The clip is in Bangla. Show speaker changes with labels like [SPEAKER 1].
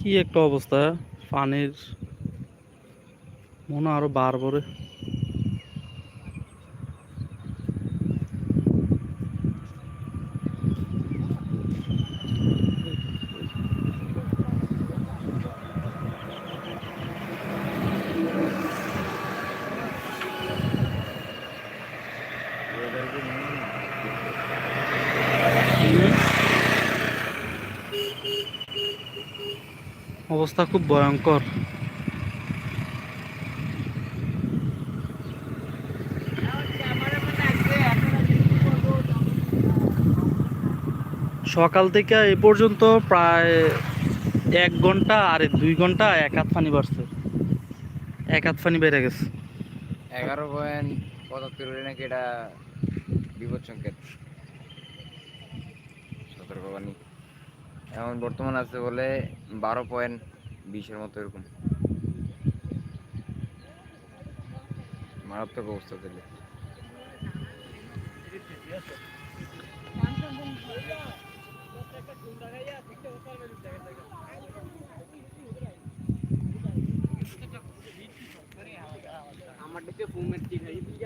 [SPEAKER 1] কি একটা অবস্থা? পানির মনে আরও বাড়বরে অবস্থা খুব ভয়ঙ্কর। সকাল থেকে এ পর্যন্ত প্রায় এক ঘণ্টা আর দুই ঘণ্টা এক হাত পানি বাড়ছে। এক হাত পানি বেড়ে গেছে।
[SPEAKER 2] এগারো পয়েন্ট পঁচাত্তর নাকি এটা বিপদ সংকেত সতর্কবাণী এখন বর্তমান আছে বলে বারো পয়েন্ট বিশের মতো এরকম। মারাত্মক অবস্থা তাহলে।
[SPEAKER 3] আমার দিকে ফুমের ঠিক গিয়া